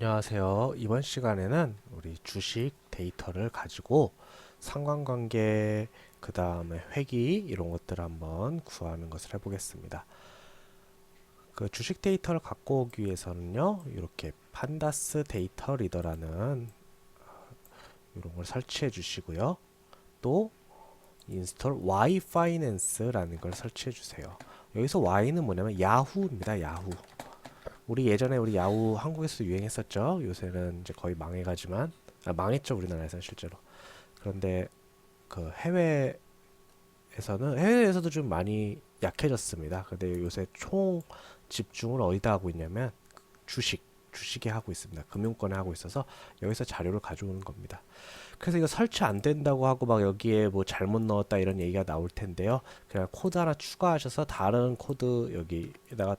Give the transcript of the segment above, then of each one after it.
안녕하세요. 이번 시간에는 우리 주식 데이터를 가지고 상관관계, 그 다음에 회귀 이런 것들을 한번 구하는 것을 해보겠습니다. 그 주식 데이터를 갖고 오기 위해서는요, 이렇게 판다스 데이터 리더라는 이런 걸 설치해 주시고요. 또 인스톨 Y Finance라는 걸 설치해 주세요. 여기서 Y는 뭐냐면 야후입니다. 야후. 우리 예전에 우리 야후 한국에서 유행했었죠. 요새는 이제 거의 망해가지만 아, 망했죠 우리나라에서는 실제로. 그런데 그 해외에서는 해외에서도 좀 많이 약해졌습니다. 근데 요새 총 집중을 어디다 하고 있냐면 주식 주식에 하고 있습니다. 금융권에 하고 있어서 여기서 자료를 가져오는 겁니다. 그래서 이거 설치 안 된다고 하고 막 여기에 뭐 잘못 넣었다 이런 얘기가 나올 텐데요. 그냥 코드 하나 추가하셔서 다른 코드 여기에다가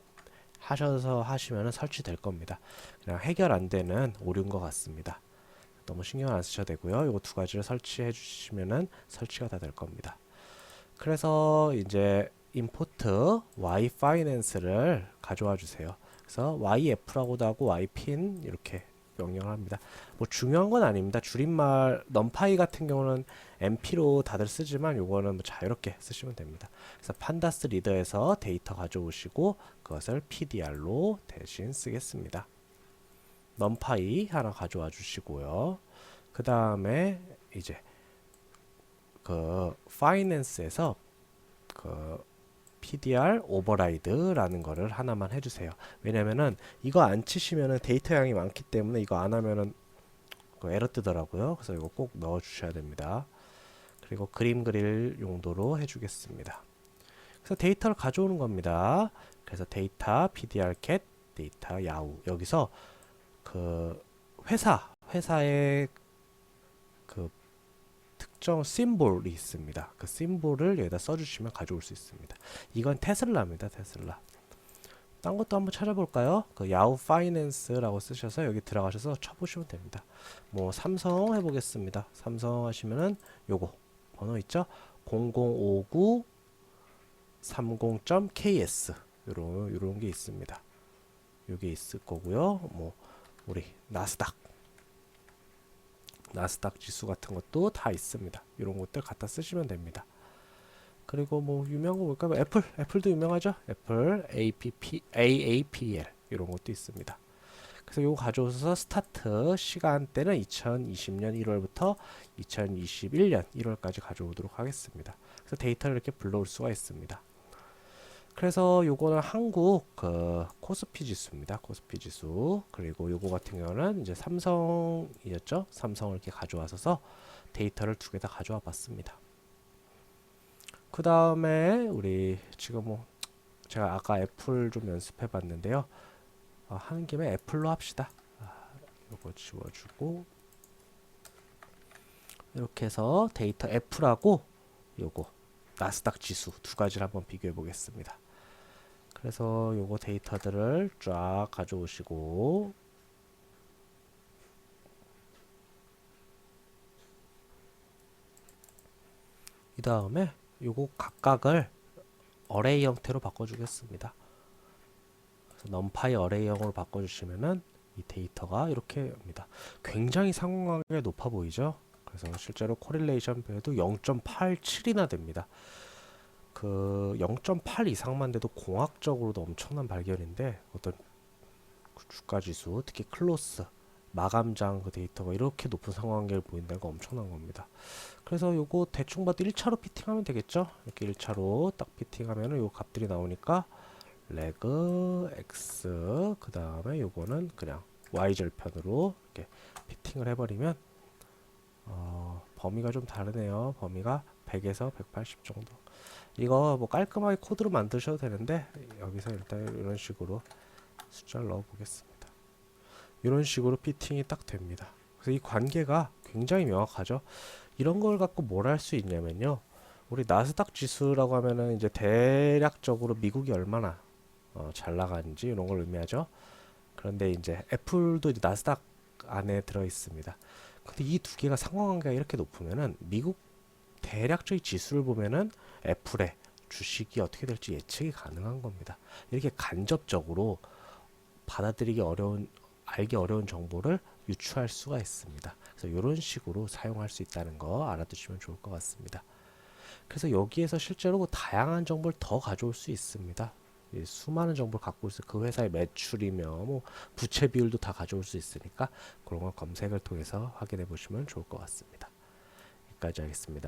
하셔서 하시면 설치될 겁니다. 그냥 해결 안 되는 오류인 것 같습니다. 너무 신경 안 쓰셔도 되고요. 이거 두 가지를 설치해 주시면은 설치가 다 될 겁니다. 그래서 이제 import y finance를 가져와 주세요. 그래서 yf라고도 하고 ypin 이렇게 명령을 합니다. 뭐 중요한 건 아닙니다. 줄임말 넘파이 같은 경우는 MP로 다들 쓰지만 요거는 뭐 자유롭게 쓰시면 됩니다. 그래서 판다스 리더에서 데이터 가져오시고 그것을 PDR로 대신 쓰겠습니다. 넘파이 하나 가져와 주시고요. 그 다음에 이제 그 파이낸스에서 그 PDR 오버라이드라는 거를 하나만 해주세요. 왜냐면은 이거 안 치시면은 데이터 양이 많기 때문에 이거 안 하면은 그 에러 뜨더라고요. 그래서 이거 꼭 넣어 주셔야 됩니다. 그리고 그림 그릴 용도로 해주겠습니다. 그래서 데이터를 가져오는 겁니다. 그래서 데이터 PDR cat 데이터 야후 여기서 그 회사 회사의 그 특정 심볼이 있습니다. 그 심볼을 여기다 써주시면 가져올 수 있습니다. 이건 테슬라입니다. 테슬라. 딴 것도 한번 찾아볼까요? 그 야후 파이낸스라고 쓰셔서 여기 들어가셔서 쳐보시면 됩니다. 뭐 삼성 해보겠습니다. 삼성 하시면은 요거 번호 있죠? 0059 30.ks 요런 요런 게 있습니다. 요게 있을 거고요. 뭐 우리 나스닥 나스닥 지수 같은 것도 다 있습니다. 이런 것들 갖다 쓰시면 됩니다. 그리고 뭐 유명한 거 볼까요? 뭐 애플, 애플도 유명하죠. 애플, APP, AAPL 이런 것도 있습니다. 그래서 이거 가져오셔서 스타트 시간대는 2020년 1월부터 2021년 1월까지 가져오도록 하겠습니다. 그래서 데이터를 이렇게 불러올 수가 있습니다. 그래서 요거는 한국 그 코스피 지수입니다. 코스피 지수. 그리고 요거 같은 경우는 이제 삼성이었죠. 삼성을 이렇게 가져와서 데이터를 두 개 다 가져와 봤습니다. 그 다음에 우리 지금 뭐 제가 아까 애플 좀 연습해 봤는데요. 아, 하는 김에 애플로 합시다. 아, 요거 지워주고 이렇게 해서 데이터 애플하고 요거 나스닥 지수 두 가지를 한번 비교해 보겠습니다. 그래서 요거 데이터들을 쫙 가져오시고 이 다음에 요거 각각을 어레이 형태로 바꿔주겠습니다. 그래서 넘파이 어레이형으로 바꿔주시면은 이 데이터가 이렇게 옵니다. 굉장히 상관관계가 높아 보이죠? 그래서 실제로 코릴레이션 배도 0.87이나 됩니다. 그 0.8 이상만 돼도 공학적으로도 엄청난 발견인데 어떤 그 주가 지수, 특히 클로스, 마감장 그 데이터가 이렇게 높은 상관관계를 보인다는 거 엄청난 겁니다. 그래서 요거 대충 봐도 1차로 피팅하면 되겠죠? 이렇게 1차로 딱 피팅하면은 요 값들이 나오니까 레그 x 그 다음에 요거는 그냥 y 절편으로 이렇게 피팅을 해버리면 어, 범위가 좀 다르네요. 범위가 100에서 180 정도. 이거 뭐 깔끔하게 코드로 만드셔도 되는데 여기서 일단 이런 식으로 숫자를 넣어 보겠습니다. 이런 식으로 피팅이 딱 됩니다. 그래서 이 관계가 굉장히 명확하죠. 이런 걸 갖고 뭘 할 수 있냐면요. 우리 나스닥 지수라고 하면은 이제 대략적으로 미국이 얼마나 어, 잘 나가는지 이런 걸 의미하죠. 그런데 이제 애플도 이제 나스닥 안에 들어 있습니다. 근데 이 두 개가 상관관계가 이렇게 높으면은 미국 대략적인 지수를 보면은 애플의 주식이 어떻게 될지 예측이 가능한 겁니다. 이렇게 간접적으로 받아들이기 어려운 알기 어려운 정보를 유추할 수가 있습니다. 그래서 이런 식으로 사용할 수 있다는 거 알아두시면 좋을 것 같습니다. 그래서 여기에서 실제로 다양한 정보를 더 가져올 수 있습니다. 이 수많은 정보를 갖고 있어 그 회사의 매출이며 뭐 부채 비율도 다 가져올 수 있으니까 그런 걸 검색을 통해서 확인해 보시면 좋을 것 같습니다. 여기까지 하겠습니다.